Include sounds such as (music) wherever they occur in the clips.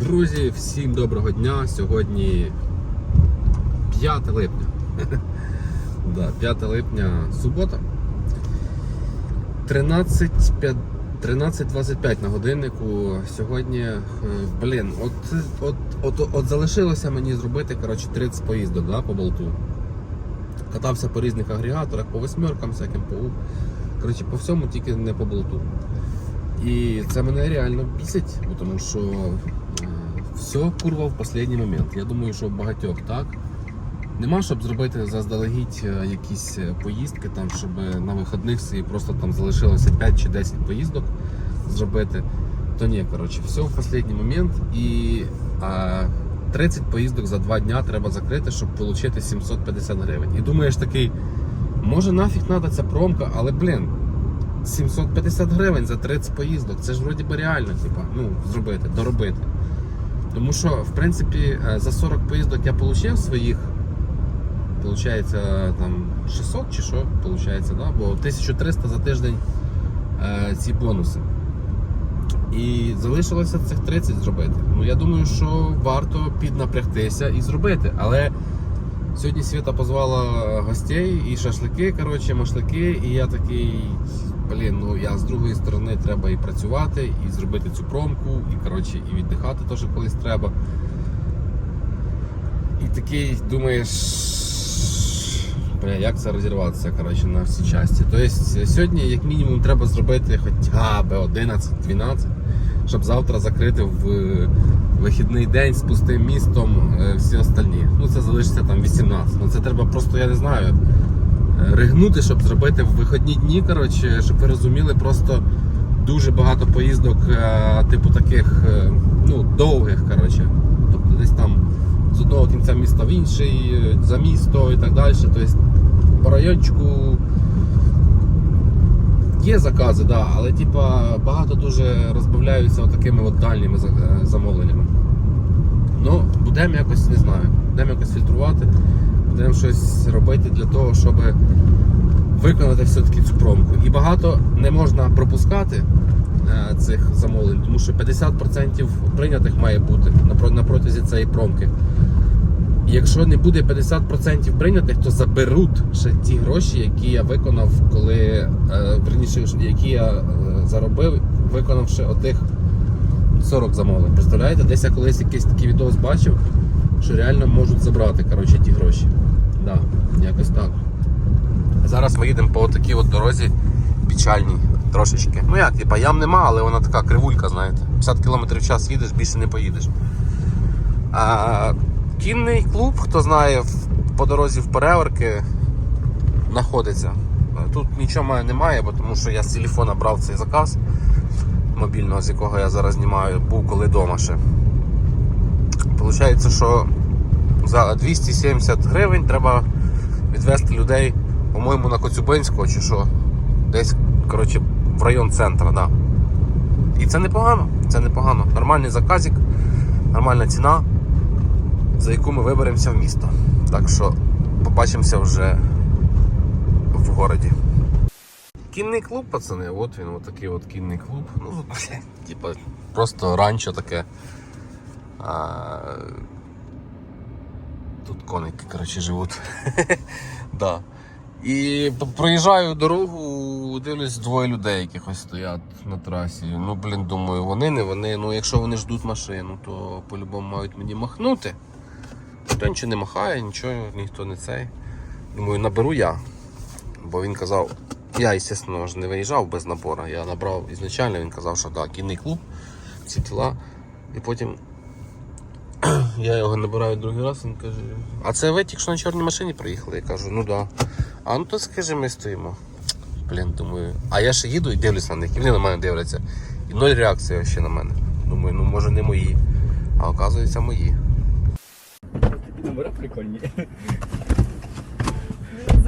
Друзі, всім доброго дня. Сьогодні 5 липня. (laughs) да, 5 липня субота. 13.25 13.25 на годиннику. Сьогодні, е, блін, от, от, от, от залишилося мені зробити коротше, 30 поїздок да, по болту. Катався по різних агрегаторах, по восьмеркам, всяким по. Коротше, по всьому, тільки не по болту. І це мене реально бісить, тому що все курва в останній момент. Я думаю, що багатьох так. Нема, щоб зробити заздалегідь е, якісь е, поїздки, там, щоб на вихідних просто там залишилося 5 чи 10 поїздок зробити. То ні, коротше, все в останній момент. І а, 30 поїздок за 2 дня треба закрити, щоб отримати 750 гривень. І думаєш такий, може нафіг треба ця промка, але блін. 750 гривень за 30 поїздок. Це ж вроді би реально, типа, ну, зробити, доробити. Тому що, в принципі, е, за 40 поїздок я отримав своїх. Получається там 600 чи що, получається, да? бо 1300 за тиждень е, ці бонуси. І залишилося цих 30 зробити. Ну я думаю, що варто піднапрягтися і зробити. Але сьогодні Світа позвала гостей і шашлики, коротше, машлики, і я такий, блін, ну я з другої сторони треба і працювати, і зробити цю промку, і коротше, і віддихати теж колись треба. І такий думаєш, бля, як це розірватися коротше, на всі часті. Тобто сьогодні, як мінімум, треба зробити хоча б 11-12, щоб завтра закрити в вихідний день з пустим містом е, всі остальні. Ну це залишиться там 18. Ну це треба просто, я не знаю, е, ригнути, щоб зробити в вихідні дні, коротше, щоб ви розуміли, просто дуже багато поїздок, е, типу таких е, ну, довгих, коротше. Тобто десь там з одного кінця міста в інший, е, за місто і так далі. Тобто по райончику є закази, да, але типа, багато дуже розбавляються такими от дальніми замовленнями. Ну, будемо якось, не знаю, будемо якось фільтрувати, будемо щось робити для того, щоб виконати все-таки цю промку. І багато не можна пропускати е, цих замовлень, тому що 50% прийнятих має бути на протязі цієї промки. Якщо не буде 50% прийнятих, то заберуть ще ті гроші, які я виконав, коли е, верніше, які я е, заробив, виконавши отих 40 замовлень. Представляєте, десь я колись якийсь такий відос бачив, що реально можуть забрати коротше, ті гроші. Да, якось так. Зараз ми їдемо по такій от дорозі печальній трошечки. Ну як, типа ям нема, але вона така кривулька, знаєте. 50 км в час їдеш, більше не поїдеш. А, кінний клуб, хто знає, по дорозі в Переверки знаходиться. Тут нічого немає, бо тому що я з телефона брав цей заказ мобільного, з якого я зараз знімаю, був коли вдома ще. Получається, що за 270 гривень треба відвезти людей, по-моєму, на Коцюбинського чи що. Десь, коротше, в район центра, да. І це непогано, це непогано. Нормальний заказик, нормальна ціна, за яку ми виберемося в місто. Так що побачимося вже в городі. Кінний клуб, пацани, от він, от такий от кінний клуб. Ну, типа, просто ранчо таке. А, тут коники, коротше, живуть. (laughs) да. І проїжджаю дорогу, дивлюсь, двоє людей якихось стоять на трасі. Ну, блін, думаю, вони не вони. Ну, якщо вони ждуть машину, то по-любому мають мені махнути. Ніхто нічого не махає, нічого, ніхто не цей. Думаю, наберу я. Бо він казав, я, звісно, не виїжджав без набору. Я набрав ізначально, він казав, що так, кінний клуб, ці тіла. І потім я його набираю другий раз, він каже, а це ви тільки що на чорній машині приїхали? Я кажу, ну. Да. А ну то скажи, ми стоїмо. Блін, думаю. А я ще їду і дивлюсь на них, і вони на мене дивляться. І ноль реакції ще на мене. Думаю, ну може не мої. А оказується мої. Номера прикольні.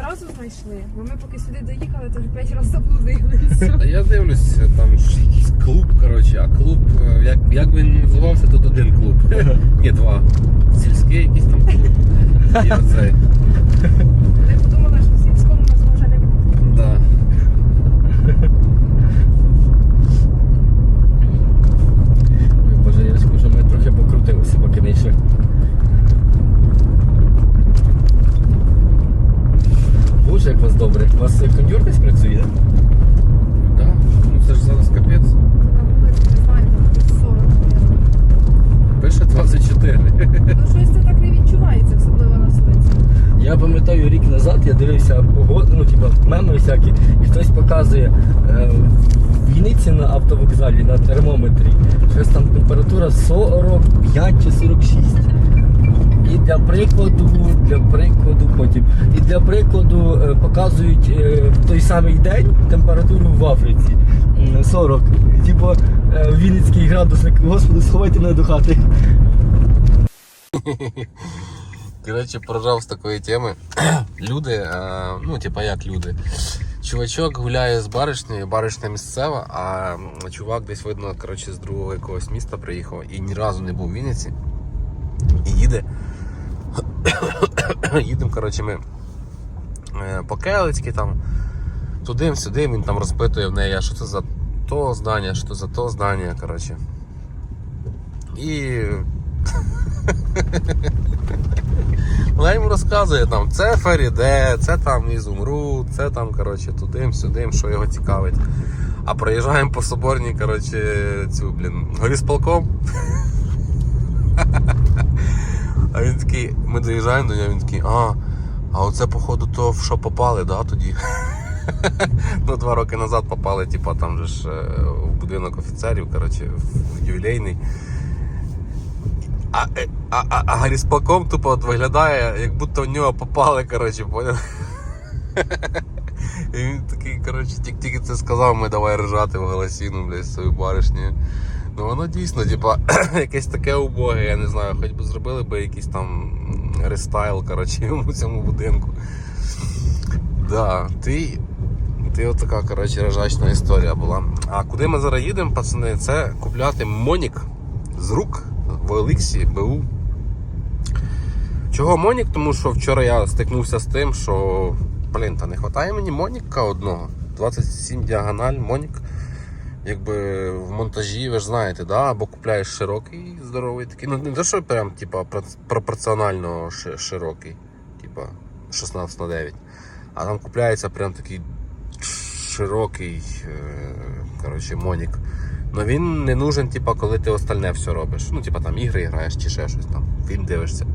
Зразу знайшли, бо ми поки сюди доїхали, то вже п'ять разів заблудилися. А я дивлюсь, там ж якийсь клуб, коротше, а клуб, е, як, як би він називався, тут один клуб. (laughs) Ні, два. Сільський якийсь там клуб. І оцей. Ми подумали, що в сільському нас вже не буде. Да. Ой, Боже, я скажу, що ми трохи 4. Ну щось це так не відчувається, особливо на сонці. Я пам'ятаю рік назад, я дивився погоду, ну типа меми всякі, і хтось показує е, в Вінниці на автовокзалі на термометрі. Щось там температура 45 чи 46. І для прикладу, для прикладу потім. І для прикладу е, показують е, в той самий день температуру в Африці. 40. Типу е, Вінницький градусник. Господи, сховайте мене до хати. (laughs) Коротше, поржав з такої теми. Люди, е, ну, типа як люди. Чувачок гуляє з баришнею, баришня місцева, а чувак десь видно, коротше, з другого якогось міста приїхав і ні разу не був в Вінниці. І їде. (clears throat) Їдемо, коротше, ми е, по Келицьки там. Туди-сюди, він там розпитує в неї, що це за то здання, що це за то здання, коротше. І (laughs) вона йому розказує там, це Феріде, це там Ізумруд, це там, коротше, тудим, сюдим, що його цікавить. А проїжджаємо по соборній, коротше, цю, блін, горісполком. (laughs) А він такий, ми доїжджаємо до нього, він такий, а, а оце, походу, то в що попали, да, тоді? (laughs) Ну, два роки назад попали, типа, там же ж е, в будинок офіцерів, коротше, в ювілейний. А, е, а, а, а Гаррісполком тупо от виглядає, як будто в нього попали, коротше, поняв? (laughs) І він такий, коротше, тільки, це сказав, ми давай ржати в голосіну, блядь, свою баришню. Ну воно дійсно, типа, (clears throat) якесь таке убоге, я не знаю, хоч би зробили би якийсь там рестайл, коротше, йому цьому будинку. Да, ти. Ти от така, коротше, ржачна історія була. А куди ми зараз їдемо, пацани, це купляти Монік з рук в Еліксі БУ. Чого Монік? Тому що вчора я стикнувся з тим, що блін, та не вистачає мені Моніка одного. 27 діагональ Монік. Якби в монтажі, ви ж знаєте, да? або купляєш широкий, здоровий такий. Ну не те, що прям типа, пропорціонально широкий, типа 16 на 9. А там купляється прям такий широкий е, коротше, Монік. Ну він не нужен, типа, коли ти остальне все робиш. Ну, типа там ігри граєш чи ще щось там, фільм дивишся.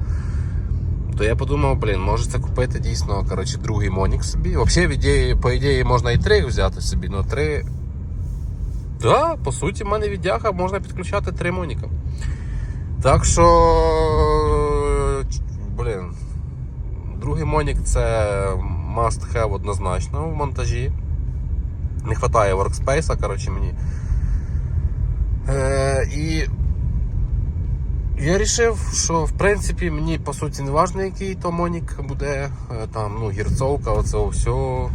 То я подумав, блін, може це купити дійсно коротше, другий Монік собі. Взагалі, по ідеї, можна і три взяти собі, але три. Да, по суті, в мене віддяга можна підключати три Моніка. Так що. Блін. Другий Монік це must have однозначно в монтажі. Не вистачає workspace, коротше, мені. Е, і я вирішив, що в принципі мені по суті не важливо, який то Монік буде. Е, Там, ну, гірцовка, оце все.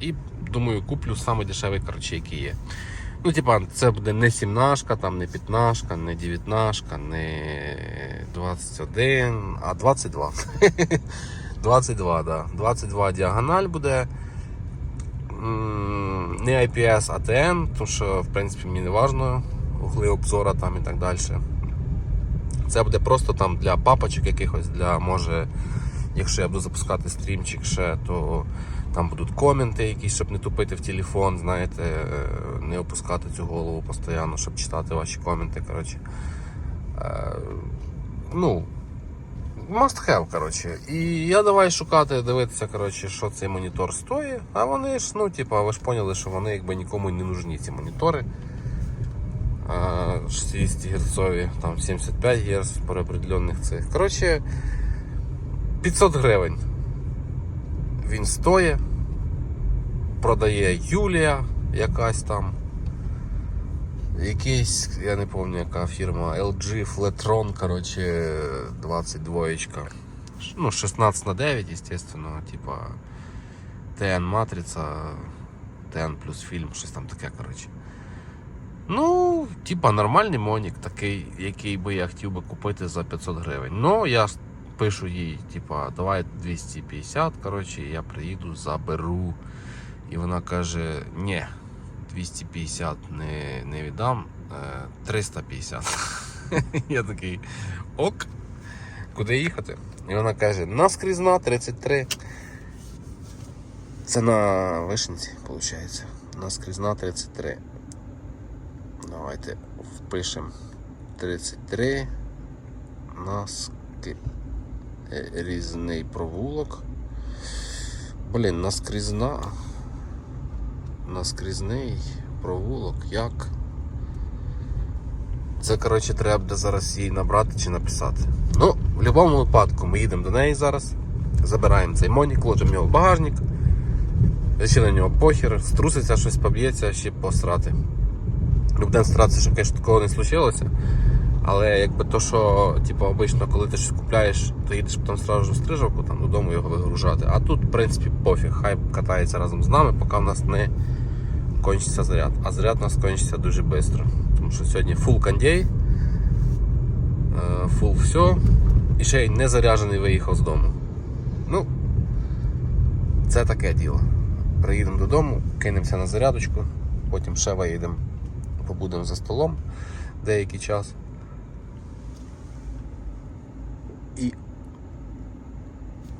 І думаю, куплю саме дешевий, коротше, який є. Ну, типа, це буде не 17, там, не 15, не 19, не 21, а 22. 22, (laughs) да. 22 діагональ буде. Не IPS, а TN, тому що, в принципі, мені не важливо угли обзора там і так далі. Це буде просто там для папочок якихось, для може, якщо я буду запускати стрімчик ще, то там будуть коменти якісь, щоб не тупити в телефон, знаєте, е, не опускати цю голову постійно, щоб читати ваші коменти. Коротше. Е, Ну, must have, коротше. І я давай шукати, дивитися, коротше, що цей монітор стоїть. А вони ж, ну, типа, ви ж поняли, що вони якби нікому не нужні, ці монітори. 60 герцові, там 75 Гц по определенних цих. Коротше, 500 гривень. Він стоїть. Продає Юлія якась там. Якийсь, я не пам'ятаю, яка фірма, LG Flatron, коротше, 22. Ну, 16 на 9, естественно, типа TN матриця, TN плюс фільм, щось там таке, коротше. Ну, типа нормальний монік, такий, який би я хотів би купити за 500 гривень. Ну, я пишу їй, типа, давай 250, коротше, я приїду, заберу. І вона каже, ні, 250 не, не віддам, е, 350. (laughs) Я такий, ок, куди їхати? І вона каже, наскрізна 33. Це на вишенці, виходить. Наскрізна 33. Давайте впишемо 33 наскрізний провулок. Блін, наскрізна. Наскрізний провулок. Як? Це, коротше, треба буде зараз її набрати чи написати. Ну, в будь-якому випадку ми їдемо до неї зараз, забираємо цей монік, ложимо його в багажник. Ще на нього похер, струситься, щось поб'ється, ще посрати. Будемо старатися, щоб такого не случилося. Але якби то, що типу, обично, коли ти щось купляєш, то їдеш потім одразу в стрижавку, там додому його вигружати. А тут, в принципі, пофіг, хай катається разом з нами, поки в нас не кончиться заряд. А заряд у нас кончиться дуже швидко. Тому що сьогодні full кондей, е, full все, і ще й не заряджений виїхав з дому. Ну, це таке діло. Приїдемо додому, кинемося на зарядочку, потім ще виїдемо, побудемо за столом деякий час.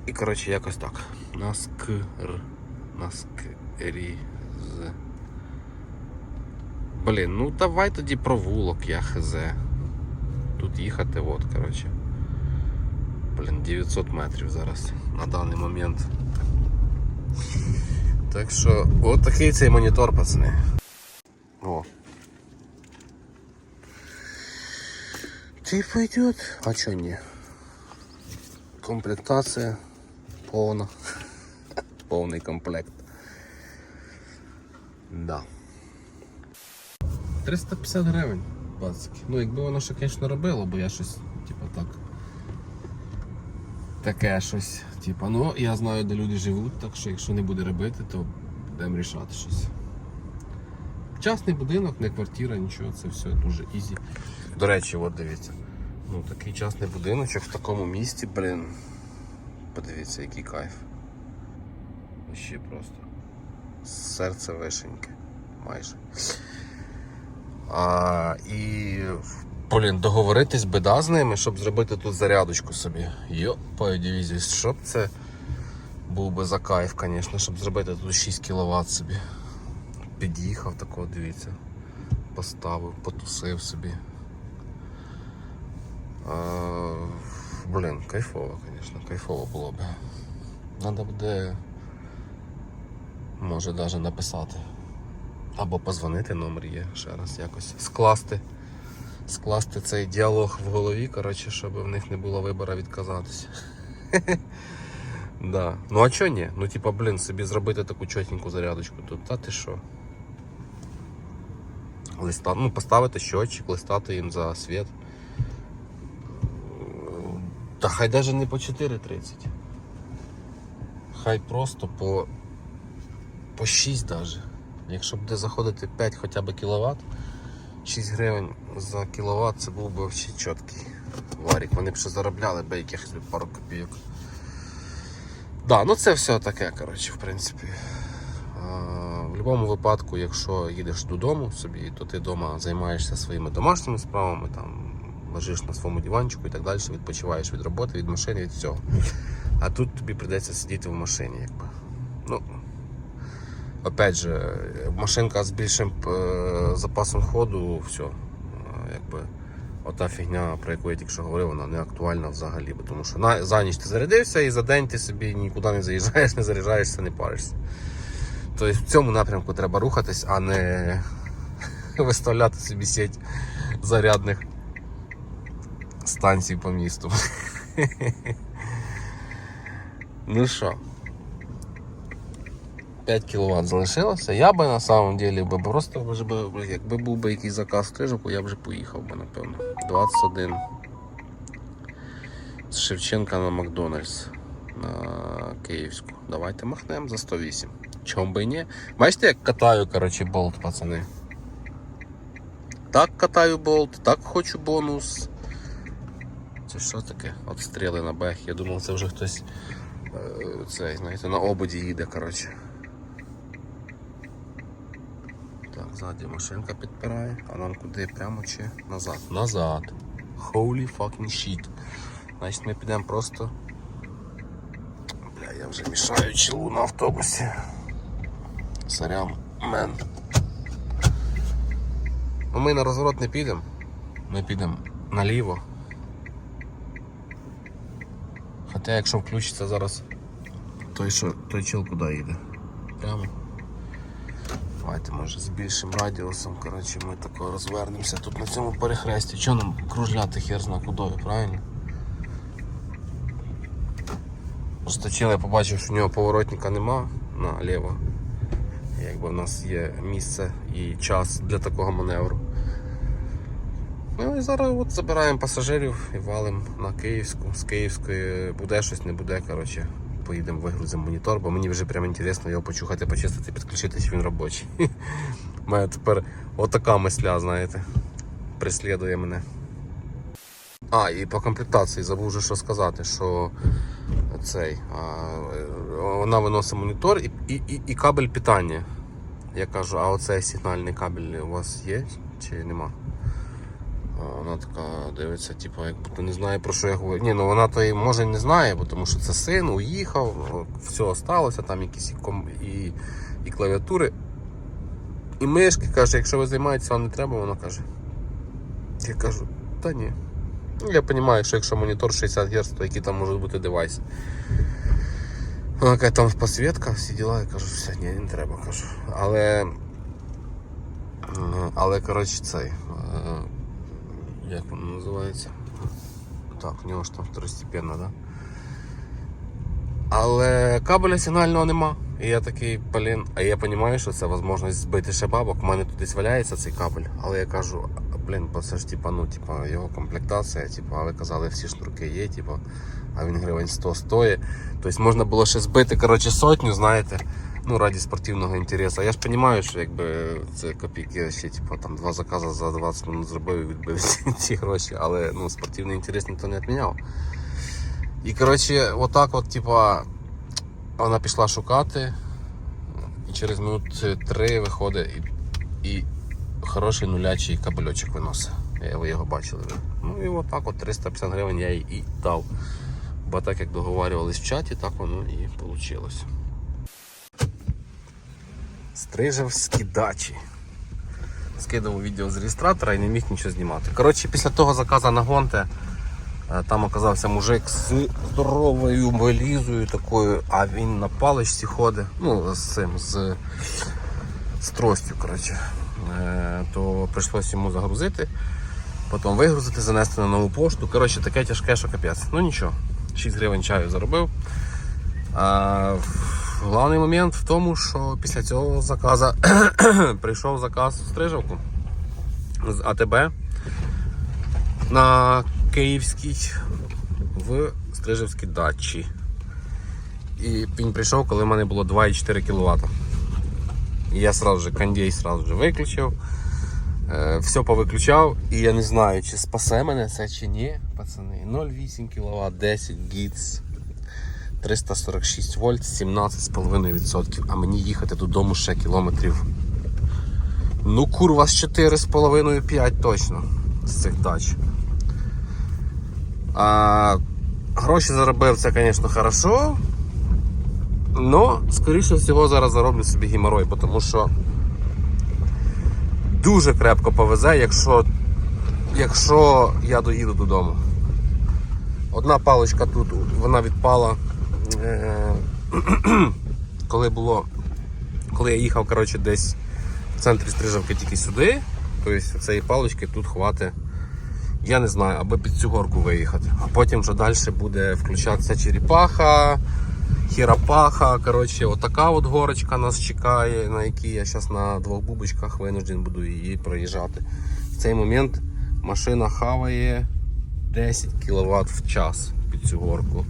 І коротше якось так. Наскр. Наскріз. Блін, ну давай тоді провулок, я хз. Тут їхати, от, коротше. Блін, 900 метрів зараз на даний момент. Так що, от такий цей монітор, пацани. О. Ты пойдет? А чё не? Комплектация повна. Повний комплект. Да. 350 гривень, пацики. Ну, якби воно ще, звісно, робило, бо я щось, типу, так. Таке щось. Типу, ну, я знаю, де люди живуть, так що якщо не буде робити, то будемо рішати щось. Частний будинок, не квартира, нічого, це все дуже ізі. До речі, от дивіться. Ну, такий частний будиночок в такому місті, блін. Подивіться, який кайф. Ще просто. Серце вишеньки. Майже. А, і, блін, договоритись бида з ними, щоб зробити тут зарядочку собі. Йо, по щоб це був би за кайф, звісно, щоб зробити тут 6 кВт собі. Під'їхав такого, дивіться. Поставив, потусив собі. А, блін, кайфово, звісно, кайфово було б. Надо буде, може навіть написати. Або позвонити, номер є ще раз якось. Скласти. Скласти цей діалог в голові, коротше, щоб в них не було вибору відказатися. (laughs) Да. Ну а чого ні? Ну типа, блін, собі зробити таку чотеньку зарядочку тут. Та ти що? Листа, ну, поставити щотчик, листати їм за світ. Та хай навіть не по 4.30. Хай просто по, по 6 даже. Якщо буде заходити 5 хоча б кіловат, 6 гривень за кіловат це був би ще чіткий варік. Вони б ще заробляли би якихось пару копійок. Да, ну це все таке, коротше, в принципі. В будь-якому випадку, якщо їдеш додому собі, то ти вдома займаєшся своїми домашніми справами, там лежиш на своєму диванчику і так далі, відпочиваєш від роботи, від машини, від всього. А тут тобі прийдеться сидіти в машині, якби. Ну, опять же, машинка з більшим е, запасом ходу, все. Якби, ота фігня, про яку я тільки що говорив, вона не актуальна взагалі. Бо Тому що на, за ніч ти зарядився і за день ти собі нікуди не заїжджаєш, не заряджаєшся, не паришся. Тобто в цьому напрямку треба рухатись, а не (laughs) виставляти собі сеть зарядних станцій по місту. ну що, 5 кВт залишилося. Я би на самом деле би просто якби був би якийсь заказ стрижок, я б вже поїхав би, напевно. 21 з Шевченка на Макдональдс на Київську. Давайте махнемо за 108. Чом би ні? Бачите, як катаю, коротше, болт, пацани. Так катаю болт, так хочу бонус. Це що таке? От стріли на бех. Я думав, це вже хтось е, цей, знаєте, на ободі їде, коротше. Так, ззаді машинка підпирає, а нам куди? Прямо чи назад? Назад. Holy fucking shit. Значить ми підемо просто. Бля, я вже мішаю чилу на автобусі. Сорян, мен. Ну ми на розворот не підемо. Ми підемо наліво. Хоча якщо включиться зараз, той, що, той чел куди їде? Прямо. Давайте може з більшим радіусом, коротше, ми тако розвернемося тут на цьому перехресті. Чого нам кружляти хер зна кудою, правильно? Просто чел я побачив, що в нього поворотника нема наліво. Якби в нас є місце і час для такого маневру. Ну і зараз от забираємо пасажирів і валимо на Київську. З Київської буде щось, не буде. Коротше, поїдемо вигрузимо монітор, бо мені вже прямо інтересно його почухати, почистити, підключити, чи він робочий. (laughs) У мене тепер отака мисля, знаєте, преслідує мене. А, і по комплектації забув вже що сказати, що цей, а, е, вона виносить монітор і, і, і, і кабель питання. Я кажу, а оцей сигнальний кабель у вас є чи нема? Вона така дивиться, типу, як будто не знає про що я говорю. Ні, ну вона то і може не знає, бо тому що це син, уїхав, все осталося, там якісь і, ком... і, і клавіатури. І мишки каже, якщо ви займаєтеся, вам не треба, вона каже. Я кажу, та ні. Ну, я розумію, що якщо монітор 60 Гц, то які там можуть бути девайси. Вона каже, там посвітка, всі діла, я кажу, все, ні, не треба, кажу. Але. е, Але, коротше, цей. Як воно називається? Так, в нього ж там второстепенно, да? Але кабеля сигнального нема. І я такий, блін, а я розумію, що це можливість збити ще бабок. У мене тут десь валяється цей кабель. Але я кажу, блін, це ж типа, ну, типа, його комплектація, типа, а ви казали, всі шнурки є, типа, а він гривень 100 стоїть. Тобто можна було ще збити коротше, сотню, знаєте, ну, раді спортивного інтересу. Я ж розумію, що якби це копійки, ще типа, там, два закази за 20 минут зробив і відбив ці гроші, але ну, спортивний інтерес ніхто не відміняв. І коротше, отак от, типа, вона пішла шукати, і через минут три виходить і, і хороший нулячий кабельочок виносить. Ви його бачили. Ну і отак от 350 гривень я їй і дав. Бо так як договарювались в чаті, так воно і вийшло. Стрижевські дачі. Скидав відео з реєстратора і не міг нічого знімати. Коротше, після того заказу на Гонте е, там оказався мужик з здоровою валізою такою, а він на паличці ходить. Ну, з цим, з, з тростю, коротше. Е, То прийшлося йому загрузити, потім вигрузити, занести на нову пошту. Коротше, таке тяжке, що капець. Ну нічого, 6 гривень чаю заробив. А, Головний момент в тому, що після цього заказу (clears throat) прийшов заказ в Стрижавку з АТБ на Київській в Стрижевській дачі. І він прийшов, коли в мене було 2,4 кВт. Я сразу же кондей сразу же виключив. Е, все повиключав, і я не знаю, чи спасе мене це чи ні, пацани. 0,8 кВт, 10 Гц. 346 вольт, 17,5%. А мені їхати додому ще кілометрів. Ну, курва, з 4,5-5 точно з цих дач. А, гроші заробив це, звісно, хорошо. Но, скоріше всього, зараз зароблю собі геморой, тому що дуже крепко повезе, якщо, якщо я доїду додому. Одна паличка тут, вона відпала. Е, (clears throat) коли було. Коли я їхав коротше, десь в центрі Стрижавки тільки сюди, тобто цієї палички тут хватить, я не знаю, аби під цю горку виїхати. А потім вже далі буде включатися черепаха, хіропаха. Коротше, отака от горочка нас чекає, на якій я зараз на двох бубочках винужден буду її проїжджати. В цей момент машина хаває 10 кВт в час під цю горку.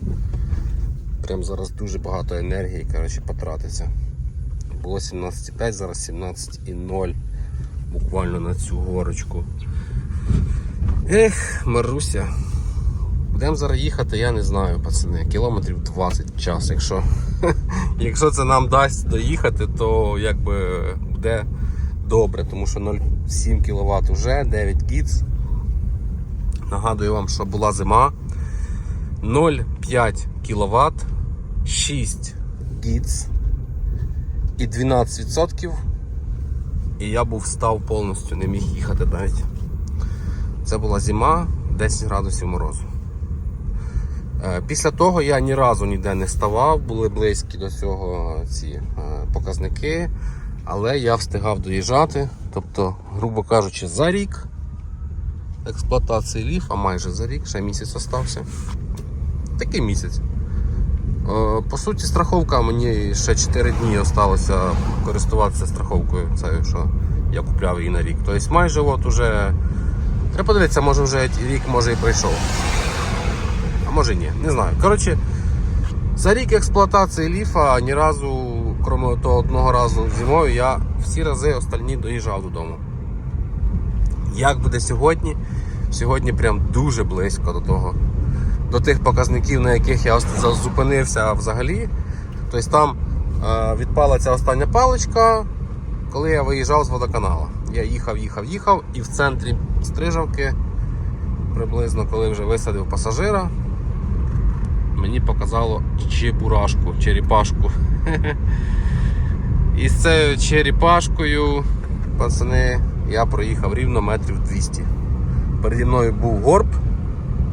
Прям зараз дуже багато енергії коротше, потратиться. Було 17,5, зараз 17,0 буквально на цю горочку. Ех, Маруся. Будемо зараз їхати, я не знаю, пацани. Кілометрів 20 в час. Якщо, (laughs) якщо це нам дасть доїхати, то якби буде добре, тому що 0,7 кВт вже, 9 Гц. Нагадую вам, що була зима. 0,5 кВт, 6 Гц і 12%. І я був став повністю, не міг їхати навіть. Це була зима, 10 градусів морозу. Е, Після того я ні разу ніде не ставав, були близькі до цього ці е, показники, але я встигав доїжджати. Тобто, грубо кажучи, за рік експлуатації ліф, а майже за рік, ще місяць остався. Такий місяць. Е, По суті, страховка мені ще 4 дні залишилося користуватися страховкою, цією, що я купляв її на рік. Тобто майже от уже. Треба подивитися, може вже рік може і прийшов. А може ні, не знаю. Коротше, за рік експлуатації ліфа ні разу, крім того одного разу зимою, я всі рази остальні доїжджав додому. Як буде сьогодні? Сьогодні прям дуже близько до того. До тих показників, на яких я зупинився взагалі. Тобто там е, відпала ця остання паличка, коли я виїжджав з водоканалу. Я їхав, їхав, їхав, і в центрі Стрижавки, приблизно коли вже висадив пасажира, мені показало чебурашку, черепашку. (laughs) І з цією черепашкою, пацани, я проїхав рівно метрів 200. Переді мною був горб,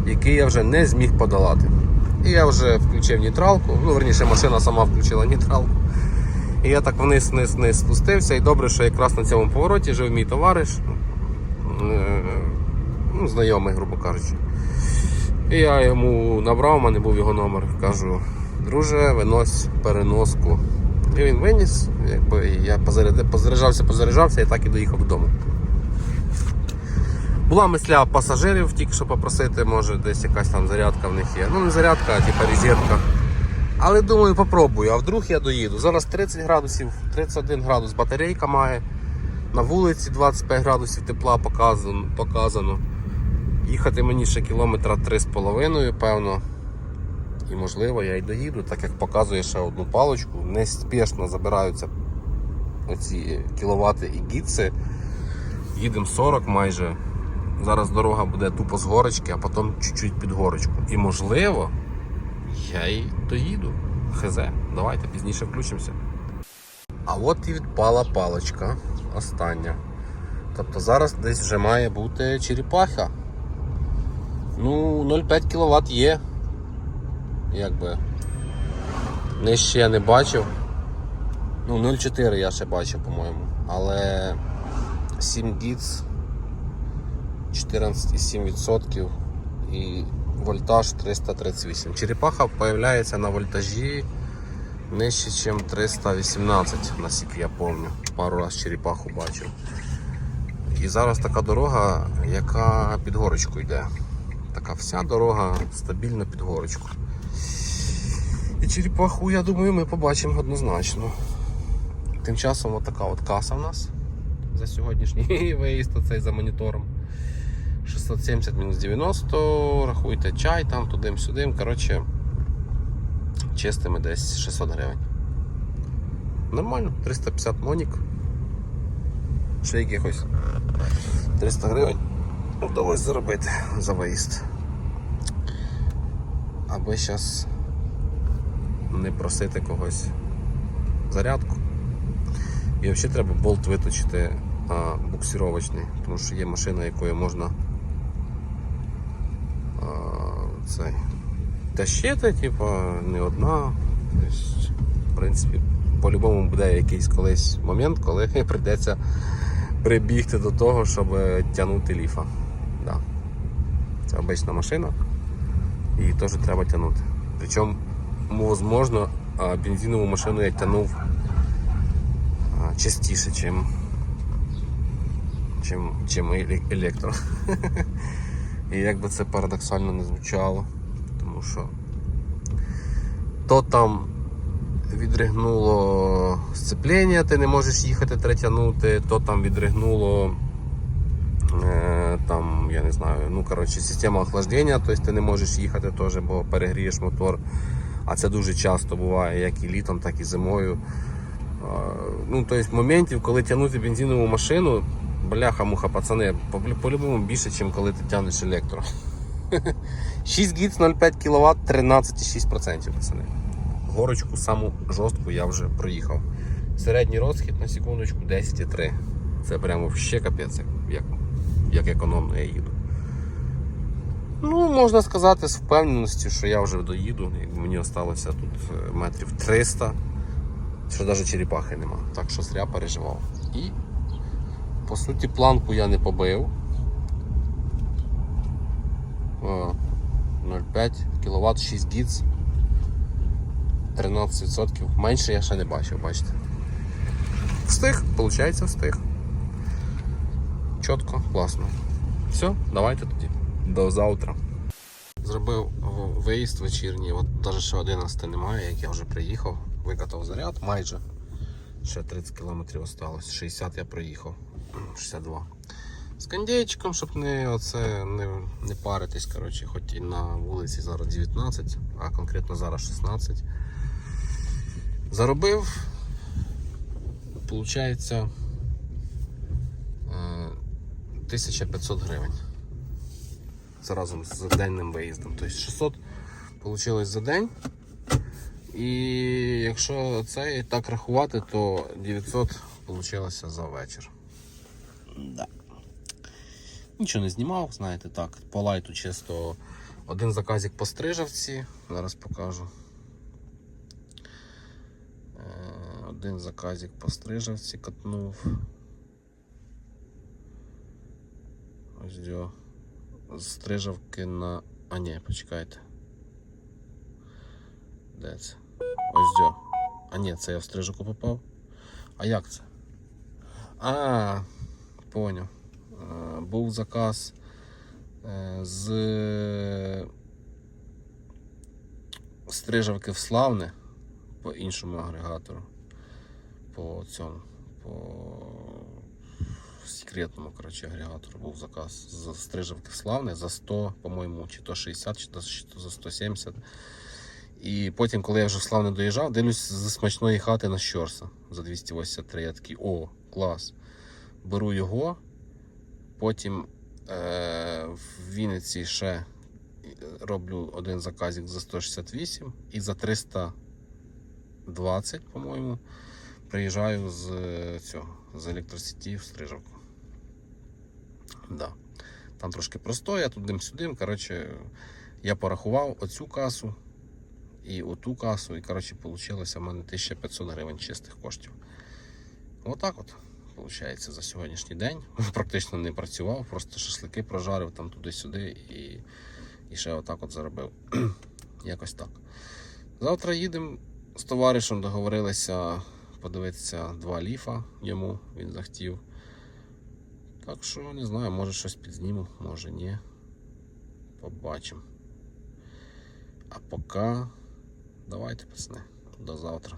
який я вже не зміг подолати. І я вже включив нейтралку, ну верніше машина сама включила нейтралку. І я так вниз, вниз, вниз спустився. І добре, що якраз на цьому повороті жив мій товариш, е, ну, знайомий, грубо кажучи. І я йому набрав, у мене був його номер. Кажу, друже, винось переноску. І він виніс, якби я позаряд- позаряджався, позаряджався і так і доїхав додому. Була мисля пасажирів, тільки що попросити, може десь якась там зарядка в них є. Ну не зарядка, а типа розетка. Але думаю, попробую, а вдруг я доїду. Зараз 30 градусів, 31 градус батарейка має. На вулиці 25 градусів тепла показано. показано. Їхати мені ще кілометра 3,5, певно. І можливо я й доїду, так як показує ще одну паличку. Неспішно забираються оці кіловати і гіци. Їдемо 40 майже. Зараз дорога буде тупо з горочки, а потім чуть-чуть під горочку. І можливо, я й доїду. Хз, давайте пізніше включимося. А от і відпала паличка. Остання. Тобто зараз десь вже має бути черепаха. Ну, 0,5 кВт є. Якби. Нижче я не бачив. Ну, 0,4 я ще бачив, по-моєму. Але 7 гіц 14,7% і вольтаж 338. Черепаха появляється на вольтажі нижче, ніж 318, наскільки я пам'ятаю. Пару раз черепаху бачив. І зараз така дорога, яка під горочку йде. Така вся дорога стабільно під горочку. І черепаху, я думаю, ми побачимо однозначно. Тим часом отака от каса в нас за сьогоднішній (laughs) виїзд оцей за монітором. 670 мінус 90, рахуйте чай там, туди-сюди. Коротше, чистими десь 600 гривень. Нормально, 350 монік. Ще якихось 300 гривень вдалося заробити за виїзд. Аби зараз не просити когось зарядку. І взагалі треба болт виточити а, буксировочний, тому що є машина, якою можна а, цей, тащити, типу, не одна. Тобто, в принципі, по-любому буде якийсь колись момент, коли (laughs) прийдеться прибігти до того, щоб тягнути ліфа. Да. Це обична машина, її теж треба тягнути. Причому, можливо, бензинову машину я тягнув частіше, чим, чим, чим електро. (laughs) І як би це парадоксально не звучало, тому що то там відригнуло сцеплення, ти не можеш їхати третянути, то там відригнуло е, там, я не знаю, ну коротше, система охлаждення, тобто ти не можеш їхати теж, бо перегрієш мотор. А це дуже часто буває, як і літом, так і зимою. Е, Ну, тобто моментів, коли тягнути бензинову машину, бляха-муха, пацани, по- по-любому більше, ніж коли ти тягнеш електро. (laughs) 6 гіц 0,5 кВт 13,6%, пацани. Горочку саму жорстку я вже проїхав. Середній розхід на секундочку 10,3. Це прямо ще капець, як, як, економно я їду. Ну, можна сказати з впевненістю, що я вже доїду. Мені залишилося тут е, метрів 300, що навіть черепахи нема. Так що зря переживав. І по суті планку я не побив. 0,5 кВт, 6 гіц. 13%. Менше я ще не бачив, бачите. Встиг, виходить, встиг. Чітко, класно. Все, давайте тоді. До завтра. Зробив виїзд вечірній, от навіть ще 11 немає, як я вже приїхав, викатав заряд майже. Ще 30 км осталось. 60 я проїхав. 62. З кондейчиком, щоб не, оце, не, не паритись, коротше, хоч і на вулиці зараз 19, а конкретно зараз 16. Заробив, виходить, 1500 гривень. Це разом з денним виїздом. Тобто 600 вийшло за день. І якщо це так рахувати, то 900 вийшло за вечір. Да. Нічого не знімав, знаєте, так. По лайту чисто один заказик по стрижавці. Зараз покажу. Е, Один заказик по стрижавці катнув. Ось дьо. Стрижавки на. А ні, почекайте. Де це? Ось дьо. А ні, це я в стрижавку попав. А як це? А, поняв. Е, Був заказ е, з стрижавки в Славне по іншому агрегатору. По цьому. По секретному коротше, агрегатору був заказ з стрижавки в Славне за 100, по-моєму, чи то 60, чи то за 170. І потім, коли я вже в Славне доїжджав, дивлюсь з смачної хати на Щорса за 283. Я такий, о, клас. Беру його. Потім е, в Вінниці ще роблю один заказик за 168 і за 320, по-моєму, приїжджаю з е, цього, з електросеті в Стрижавку. Да. Там трошки простоя, туди-сюди. Коротше, я порахував оцю касу і оту касу, і коротше, вийшло в мене 1500 гривень чистих коштів. Отак от. Получається за сьогоднішній день. (laughs) Практично не працював, просто шашлики прожарив там туди-сюди і, і ще отак от заробив. (clears throat) Якось так. Завтра їдемо з товаришем, договорилися подивитися два ліфа йому, він захотів. Так що не знаю, може щось підзніму, може ні. Побачимо. А поки давайте, пацани, до завтра.